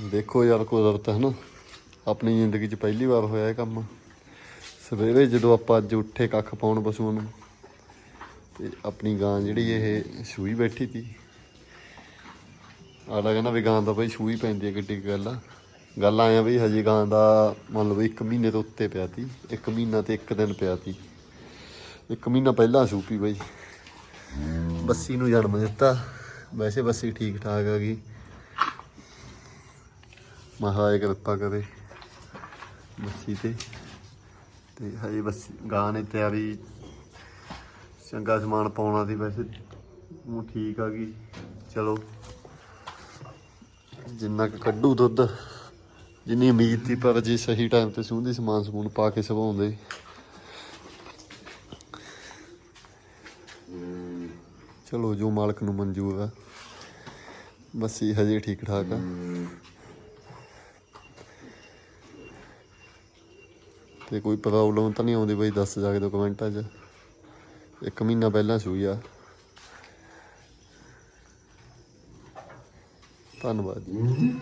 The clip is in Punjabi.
ਦੇਖੋ ਯਾਰ ਕੁਦਰਤ ਹੈ ਨਾ, ਆਪਣੀ ਜ਼ਿੰਦਗੀ 'ਚ ਪਹਿਲੀ ਵਾਰ ਹੋਇਆ ਇਹ ਕੰਮ। ਸਵੇਰੇ ਜਦੋਂ ਆਪਾਂ ਅੱਜ ਉੱਠੇ ਕੱਖ ਪਾਉਣ ਪਸ਼ੂਆਂ ਨੂੰ, ਤੇ ਆਪਣੀ ਗਾਂ ਜਿਹੜੀ ਇਹ ਸੂਈ ਬੈਠੀ ਤੀ। ਆਲਾ ਕਹਿੰਦਾ ਵੀ ਗਾਂ ਦਾ ਬਈ ਸੂਈ ਪੈਂਦੀ ਹੈ, ਕਿੱਡੀ ਗੱਲ ਆ। ਗੱਲ ਆਇਆ ਵੀ ਹਜੇ ਗਾਂ ਦਾ ਮੰਨ ਲਓ ਵੀ ਇੱਕ ਮਹੀਨੇ ਤੋਂ ਉੱਤੇ ਪਿਆ ਤੀ, ਇੱਕ ਮਹੀਨਾ ਤੇ ਇੱਕ ਦਿਨ ਪਿਆ ਤੀ। ਇੱਕ ਮਹੀਨਾ ਪਹਿਲਾਂ ਸੂਪੀ ਬਈ। ਬੱਸੀ ਨੂੰ ਜਨਮ ਦਿੱਤਾ। ਵੈਸੇ ਬੱਸੀ ਠੀਕ ਠਾਕ ਆ ਗਈ। ਮਹਾਰਾਜ ਕਿਰਪਾ ਕਰੇ ਬੱਸੀ ਤੇ। ਤੇ ਹਜੇ ਬਸ ਗਾਂ ਨੇ ਤਿਆਰੀ ਚੰਗਾ ਸਮਾਨ ਪਾਉਣਾ ਸੀ ਵੈਸੇ। ਉਹ ਠੀਕ ਆ ਗਈ। ਚਲੋ। ਜਿੰਨਾ ਕੁ ਕੱਢੂ ਦੁੱਧ, ਜਿੰਨੀ ਉਮੀਦ ਸੀ, ਪਰ ਜੇ ਸਹੀ ਟਾਈਮ ਤੇ ਸੂੰਦੀ ਸਮਾਨ ਸਮੂਨ ਪਾ ਕੇ ਸਵਾਉਂਦੇ। ਚਲੋ, ਜੋ ਮਾਲਕ ਨੂੰ ਮਨਜ਼ੂਰ ਆ। ਬੱਸੀ ਹਜੇ ਠੀਕ ਠਾਕ ਆ। ਤੇ ਕੋਈ ਪ੍ਰੋਬਲਮ ਤਾਂ ਨਹੀਂ ਆਉਂਦੀ ਬਈ, ਦੱਸ ਸਕਦੇ ਹੋ ਕਮੈਂਟਾਂ 'ਚ ਇੱਕ ਮਹੀਨਾ ਪਹਿਲਾਂ ਸੂਈ ਆ। ਧੰਨਵਾਦ ਜੀ।